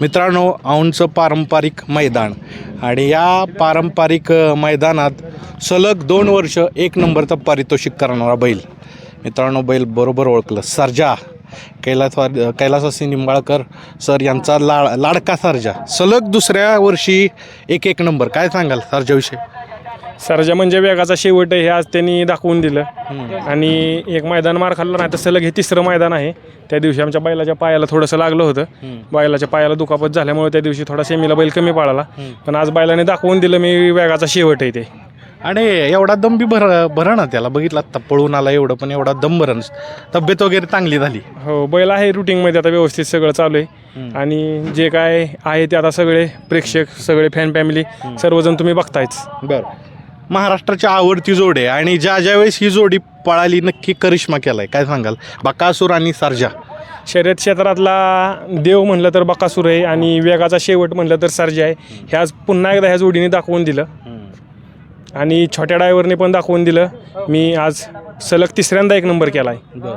मित्रांनो औंचं पारंपरिक मैदान. आणि या पारंपरिक मैदानात सलग दोन वर्ष एक नंबरचं पारितोषिक करणारा बैल. मित्रांनो बैल बरोबर ओळखलं. सर्जा कैलासवार कैलासवासी निंबाळकर सर यांचा लाड लाडका सर्जा. सलग दुसऱ्या वर्षी एक एक नंबर. काय सांगाल सर्जाविषयी? सरजा म्हणजे वेगाचा शेवट आहे हे आज त्यांनी दाखवून दिलं. आणि एक मैदान मार खाल्ला नाही तर सलग हे तिसरं मैदान आहे. त्या दिवशी आमच्या बैलाच्या पायाला थोडंसं लागलं होतं. बैलाच्या पायाला दुखापत झाल्यामुळे त्या दिवशी थोडा सेमीला बैल कमी पाळाला. पण आज बैलाने दाखवून दिलं मी वेगाचा शेवट आहे ते. आणि एवढा दम बी भर भर ना त्याला. बघितलं आत्ता पळून आला एवढं पण एवढा दम भरण तब्येत वगैरे चांगली झाली. हो बैल आहे रुटीनमध्ये आता व्यवस्थित सगळं चालू आहे. आणि जे काय आहे ते आता सगळे प्रेक्षक सगळे फॅन फॅमिली सर्वजण तुम्ही बघतायच. बर. महाराष्ट्राची आवडती जोड आहे. आणि ज्या ज्या वेळेस ही जोडी पळाली नक्की करिश्मा केलाय. काय सांगाल? बकासूर आणि सर्जा. शर्यत क्षेत्रातला देव म्हणलं तर बकासूर आहे आणि वेगाचा शेवट म्हणलं तर सर्जा आहे. हे आज पुन्हा एकदा ह्या जोडीने दाखवून दिलं. आणि छोट्या ड्रायव्हरने पण दाखवून दिलं. मी आज सलग तिसऱ्यांदा एक नंबर केला आहे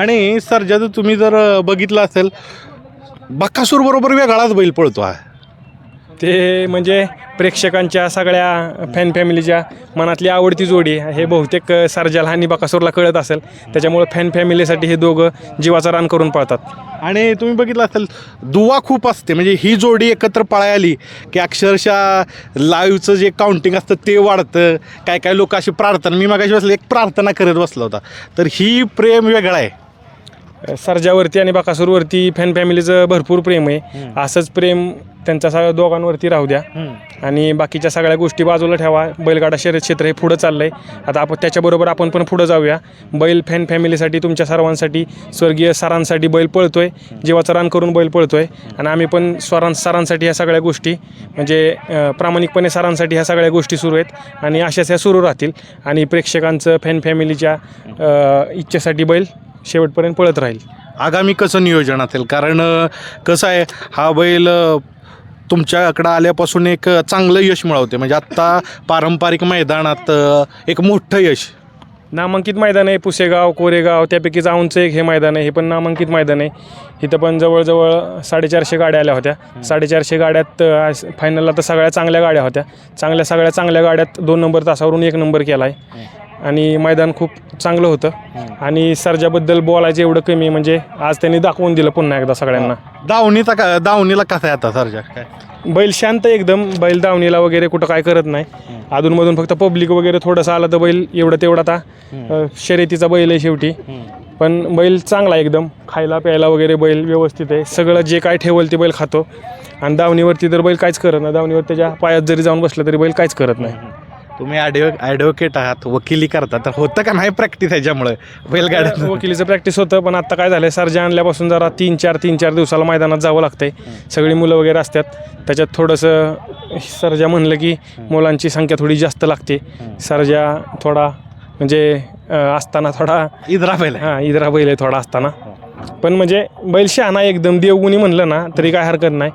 आणि सर्जा जर तुम्ही जर बघितलं असेल बकासूर बरोबर वेगळाच बैल पळतो हा. ते म्हणजे प्रेक्षकांच्या सगळ्या फॅन फॅमिलीच्या मनातली आवडती जोडी आहे. हे बहुतेक सर्जल आणि बकासूरला कळत असेल. त्याच्यामुळे फॅन फॅमिलीसाठी हे दोघं जीवाचा रान करून पळतात. आणि तुम्ही बघितलं असेल दुवा खूप असते. म्हणजे ही जोडी एकत्र पळायली की अक्षरशः लाईव्हचं जे काउंटिंग असतं ते वाढतं. काय काय लोक अशी प्रार्थना मी मागाशी बसले एक प्रार्थना करत बसला होता. तर ही प्रेम वेगळा आहे. सर्जावरती आणि बकासूरवरती फॅन फॅमिलीचं भरपूर प्रेम आहे. असंच प्रेम त्यांच्या सगळ्या दोघांवरती राहू द्या. आणि बाकीच्या सगळ्या गोष्टी बाजूला ठेवा. बैलगाडा शर्यत क्षेत्र हे पुढं चाललंय. आता आपण त्याच्याबरोबर आपण पण पुढं जाऊया. बैल फॅन फॅमिलीसाठी तुमच्या सर्वांसाठी स्वर्गीय सरांसाठी बैल पळतोय. जीवाचं रान करून बैल पळतोय. आणि आम्ही पण स्वरां सरांसाठी ह्या सगळ्या गोष्टी म्हणजे प्रामाणिकपणे सरांसाठी ह्या सगळ्या गोष्टी सुरू आहेत. आणि अशाच ह्या सुरू राहतील. आणि प्रेक्षकांचं फॅन फॅमिलीच्या इच्छेसाठी बैल शेवटपर्यंत पळत राहील. आगामी कसं नियोजन असेल कारण अ, कसं आहे हा बैल अ, तुमच्याकडं आल्यापासून एक अ, चांगलं यश मिळवते म्हणजे आत्ता पारंपरिक मैदानात अ, एक मोठं यश. नामांकित मैदान आहे पुसेगाव कोरेगाव त्यापैकी जाऊनचं एक हे मैदान आहे. हे पण नामांकित मैदान आहे. इथं पण जवळजवळ साडेचारशे गाड्या आल्या होत्या. साडेचारशे गाड्यात फायनलला तर सगळ्या चांगल्या गाड्या होत्या. चांगल्या सगळ्या चांगल्या गाड्यात दोन नंबर तासावरून एक नंबर केला आहे आणि मैदान खूप चांगलं होतं. आणि सर्जाबद्दल बोलायचं एवढं कमी म्हणजे आज त्यांनी दाखवून दिलं पुन्हा एकदा सगळ्यांना. दावणीचा का दावणीला कसा आहे आता सर्जा? काय? बैल शांत एकदम. बैल दावणीला वगैरे कुठं काय करत नाही. अधूनमधून फक्त पब्लिक वगैरे थोडंसं आलं तर बैल एवढं तेवढं आता अ, शर्यतीचा बैल आहे शेवटी. पण बैल चांगला आहे एकदम. खायला प्यायला वगैरे बैल व्यवस्थित आहे. सगळं जे काय ठेवल ते बैल खातो. आणि दावणीवरती तर बैल काहीच करत नाही. दावणीवर त्याच्या पायात जरी जाऊन बसलं तरी बैल काहीच करत नाही. तुम्ही ॲडव्हो ॲडव्होकेट आहात वकिली करता तर होतं का नाही प्रॅक्टिस ह्याच्यामुळे? बैलगाड्यात वकिलीचं प्रॅक्टिस होतं पण आता काय झालं सर्जा आणल्यापासून जरा तीन चार तीन चार दिवसाला मैदानात जावं लागतंय. सगळी मुलं वगैरे असतात. त्याच्यात थोडंसं सर्जा म्हणलं की मुलांची संख्या थोडी जास्त लागते. सर्जा थोडा म्हणजे असताना थोडा इद्रा बैल. हां इदरा बैल आहे थोडा असताना. पण म्हणजे बैल शहाणा एकदम देवगुणी म्हणलं ना तरी काय हरकत नाही.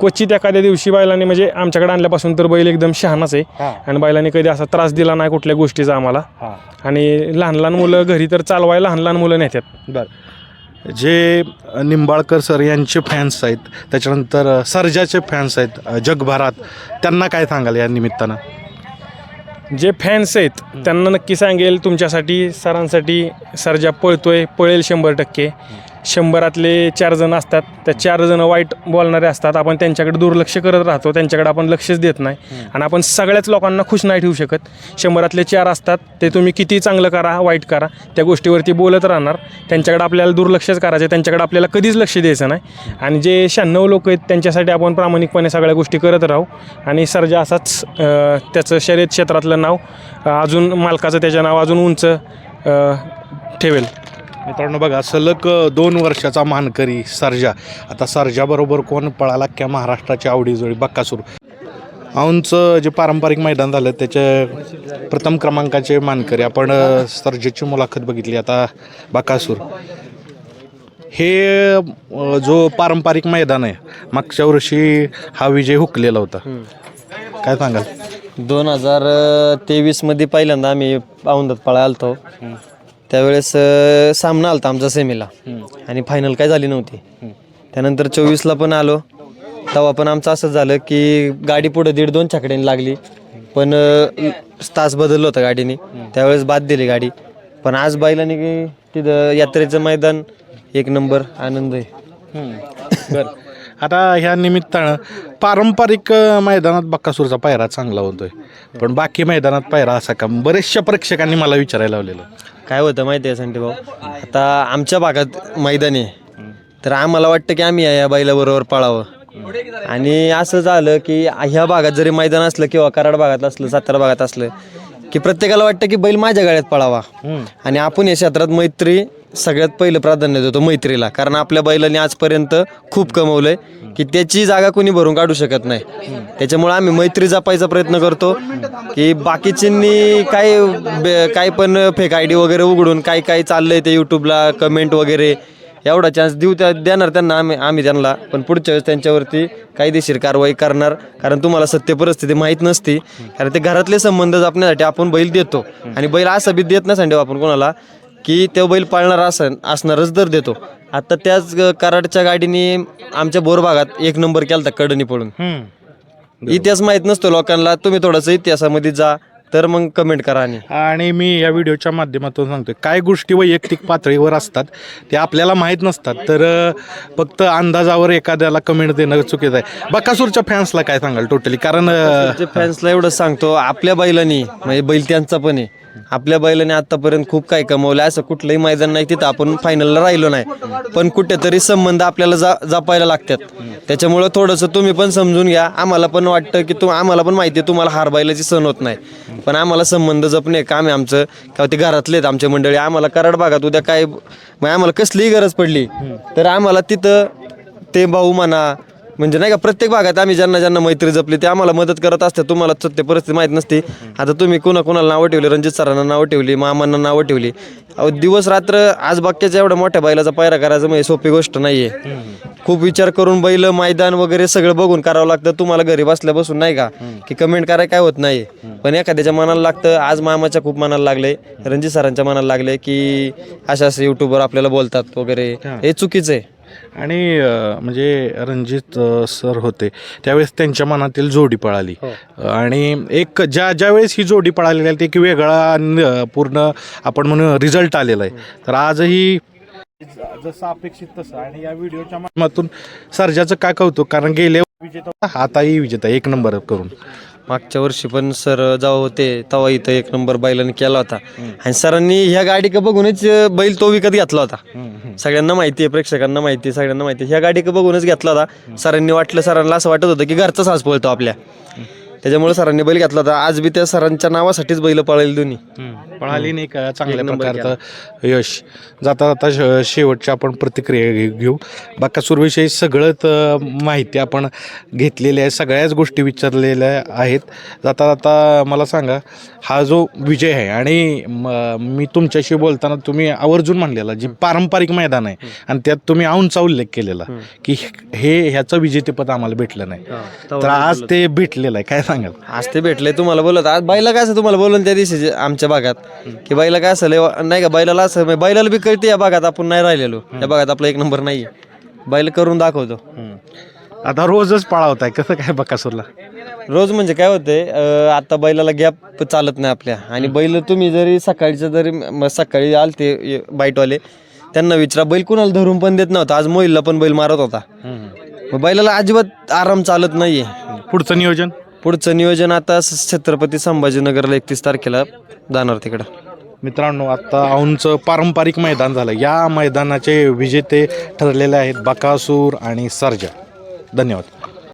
क्वचित एखाद्या दिवशी बैलाने म्हणजे आमच्याकडे आणल्यापासून तर बैल एकदम शहाणाच आहे. आणि बैलाने कधी असा त्रास दिला नाही कुठल्या गोष्टीचा आम्हाला. हां. आणि लहान लहान मुलं घरी तर चालवायला लहान लहान मुलं नेतात बरं. जे निंबाळकर सर यांचे फॅन्स आहेत त्याच्यानंतर सर्जाचे फॅन्स आहेत जगभरात त्यांना काय सांगाल या निमित्तानं? जे फॅन्स आहेत त्यांना नक्की सांगेल तुमच्यासाठी सरांसाठी सर्जा पळतोय पळेल शंभर टक्के. शंभरातले चार जण असतात त्या चार जण वाईट बोलणारे असतात आपण त्यांच्याकडे दुर्लक्ष करत राहतो त्यांच्याकडे आपण लक्षच देत नाही. आणि आपण सगळ्याच लोकांना खुश नाही ठेवू शकत. शंभरातले चार असतात ते तुम्ही किती चांगलं करा वाईट करा त्या गोष्टीवरती बोलत राहणार. त्यांच्याकडे आपल्याला दुर्लक्षच करायचं त्यांच्याकडे आपल्याला कधीच लक्ष द्यायचं नाही. आणि जे शहाण्णव लोक आहेत त्यांच्यासाठी आपण प्रामाणिकपणे सगळ्या गोष्टी करत राहू. आणि सर्जा असाच त्याचं शर्यत क्षेत्रातलं नाव अजून मालकाचं त्याचं नाव अजून उंच ठेवेल. मित्रांनो बघा सलग दोन वर्षाचा मानकरी सर्जा. आता सर्जाबरोबर कोण? पळाला क्या महाराष्ट्राची आवडी जोडी बक्कासूर. औंधचं जे पारंपरिक मैदान झालं त्याचे प्रथम क्रमांकाचे मानकरी. आपण सर्जेची मुलाखत बघितली आता बकासूर हे जो पारंपरिक मैदान आहे मागच्या वर्षी हा विजय हुकलेला होता. काय सांगाल? दोन हजार तेवीसमध्ये पहिल्यांदा आम्ही औंधात पळायला आलतो त्यावेळेस सामना सामना आलता आमचा सेमीला. आणि फायनल काय झाली नव्हती. त्यानंतर चोवीसला पण आलो. तेव्हा पण आमचं असं झालं की गाडी पुढे दीड दोन छाकड्यांनी लागली. पण तास बदललं होतं गाडीने. त्यावेळेस बाद दिली गाडी. पण आज बैलाने की तिथं यात्रेचं मैदान एक नंबर आनंद आहे. बर. आता ह्या निमित्तानं पारंपरिक अ, मैदानात बक्कासूरचा पायरा चांगला होतोय. पण बाकी मैदानात पायरा असा का? बरेचशा प्रेक्षकांनी मला विचारायला लावलेलं. काय होतं माहिती आहे संटी भाऊ? आता आमच्या भागात मैदान आहे. तर आम्हाला वाटतं की आम्ही या बैलाबरोबर पळावं. आणि असं झालं की ह्या भागात जरी मैदान असलं किंवा कराड भागात असलं सातारा भागात असलं की प्रत्येकाला वाटतं की बैल माझ्या गाड्यात पळावा. आणि आपण या क्षेत्रात मैत्री सगळ्यात पहिलं प्राधान्य देतो मैत्रीला. कारण आपल्या बैलाने आजपर्यंत खूप कमवलंय की त्याची जागा कोणी भरून काढू शकत नाही. त्याच्यामुळे आम्ही मैत्री जपायचा प्रयत्न करतो की बाकीच्यांनी काय काय पण फेक आय डी वगैरे उघडून काय काय चाललंय ते यूट्यूबला कमेंट वगैरे एवढा चान्स देऊ त्या देणार त्यांना आम्ही आम्ही त्यांना. पण पुढच्या वेळेस त्यांच्यावरती कायदेशीर कारवाई करणार. कारण तुम्हाला सत्य परिस्थिती माहीत नसती. कारण ते घरातले संबंध जपण्यासाठी आपण बैल देतो. आणि बैल असं बी देत नसांडे आपण कोणाला. की तो बैल पाळणार असं असणारच दर देतो. आता त्याच ग- कराडच्या गाडीने आमच्या बोर भागात एक नंबर केला होता कडनी पडून इतिहास माहीत नसतो लोकांना तुम्ही थोडंसं इतिहासामध्ये जा तर मग कमेंट करा आणि. आणि मी या व्हिडिओच्या माध्यमातून सांगतोय काय गोष्टी वैयक्तिक पातळीवर असतात ते आपल्याला माहीत नसतात तर अ, फक्त अंदाजावर एखाद्याला कमेंट देणं चुकीचं आहे. बकासूरच्या फॅन्सला काय सांगाल टोटली कारण अ, फॅन्सला एवढं सांगतो आपल्या बैलांनी म्हणजे बैल त्यांचा पण आहे. आपल्या बैलाने आतापर्यंत खूप काही कमवलं. असं कुठलंही मैदान नाही तिथं आपण फायनलला राहिलो नाही. पण कुठेतरी संबंध आपल्याला जा जपायला लागतात. त्याच्यामुळं थोडंसं तुम्ही पण समजून घ्या. आम्हाला पण वाटतं की तुम आम्हाला पण माहिती आहे तुम्हाला हार बैलाची सण होत नाही. पण आम्हाला संबंध जपणे काम आहे आमचं. किंवा ते घरातले आहेत आमच्या मंडळी. आम्हाला कराड भागात उद्या काय मग आम्हाला कसलीही गरज पडली तर आम्हाला तिथं ते भाऊ म्हणा म्हणजे नाही का प्रत्येक भागात आम्ही ज्यांना ज्यांना मैत्री जपली ते आम्हाला मदत करत असते तुम्हाला सत्य परिस्थिती माहीत नसते. आता तुम्ही कुणा कुणाला नावं ठेवली? रणजित सरांना नावं ठेवली मामांना नावं ठेवली. अहो दिवस रात्र आज बाक्याच्या एवढ्या मोठ्या बैलाचा पायरा करायचं म्हणजे सोपी गोष्ट नाहीये. खूप विचार करून बैल मैदान वगैरे सगळं बघून करावं लागतं. तुम्हाला घरी बसल्या बसून नाही का? की कमेंट करायला काय होत नाही. पण एखाद्याच्या मनाला लागतं. आज मामाच्या खूप मनाला लागले रणजित सरांच्या मनाला लागले की अशा असे युट्यूबवर आपल्याला बोलतात वगैरे. हे चुकीचं आहे. आणि म्हणजे रणजित सर होते त्यावेळेस त्यांच्या मनातील जोडी पळाली. आणि एक ज्या ज्यावेळेस ही जोडी पळालेली आहे ते एक वेगळा पूर्ण आपण म्हणू रिझल्ट आलेला आहे. तर आजही जसं अपेक्षित तसं. आणि या व्हिडिओच्या माध्यमातून सर्जाचं काय कौतुक? कारण गेले विजेता आताही विजेता एक नंबर करून. मागच्या वर्षी पण सर जेव्हा होते तेव्हा इथं एक नंबर बैलाने केला होता. आणि सरांनी ह्या गाडी का बघूनच बैल तो विकत घेतला होता. सगळ्यांना माहिती आहे प्रेक्षकांना माहिती आहे सगळ्यांना माहिती आहे. ह्या गाडी का बघूनच घेतला होता. सरांनी वाटलं सरांना असं वाटत होतं की घरचा साज पळतो आपल्या. त्याच्यामुळे सरांनी बैल घेतला होता. आज बी त्या सरांच्या नावासाठीच बैल पळाले दोन्ही. पळाली नाही का? चांगल्या प्रकारचं यश. जाता जाता श- शेवटच्या आपण प्रतिक्रिया घे- घेऊ. बाकासूरविषयी सगळंच अ, माहिती आपण घेतलेली आहे. सगळ्याच गोष्टी विचारलेल्या आहेत. जाता जाता मला सांगा हा जो विजय आहे आणि म- मी तुमच्याशी बोलताना तुम्ही आवर्जून म्हणलेला जे पारंपरिक मैदान आहे आणि त्यात तुम्ही औंचा उल्लेख केलेला की हे ह्याचं विजेतेपद आम्हाला भेटलं नाही. तर आज ते भेटलेलं आहे. काय सांगाल? आज ते भेटले तुम्हाला बोलत आज बैला काय असं तुम्हाला बोलून त्या दिवशी जे आमच्या भागात? की बैला काय असं लय वा- नाही का बैलाला असं म्हणजे बैलाला बी कळते या भागात आपण नाही राहिलेलो. या भागात आपला एक नंबर नाही बैल करून दाखवतो. आता रोजच पळावताय कसं काय बकासूरला? रोज म्हणजे काय होतंय अं, आता बैलाला गॅप चालत नाही आपल्या. आणि बैल तुम्ही जरी सकाळचं जरी म- सकाळी आलते य- बाईटवाले त्यांना विचारा बैल कुणाला धरून पण देत नव्हता. आज मोहिलला पण बैल मारत होता. मग बैलाला अजिबात आराम चालत नाहीये. पुढचं नियोजन? पुढचं नियोजन आता स- छत्रपती संभाजीनगरला एकतीस तारखेला जाणार तिकडं. मित्रांनो आता औंधचं पारंपरिक मैदान झालं. या मैदानाचे विजेते ठरलेले आहेत बकासूर आणि सर्जा. धन्यवाद.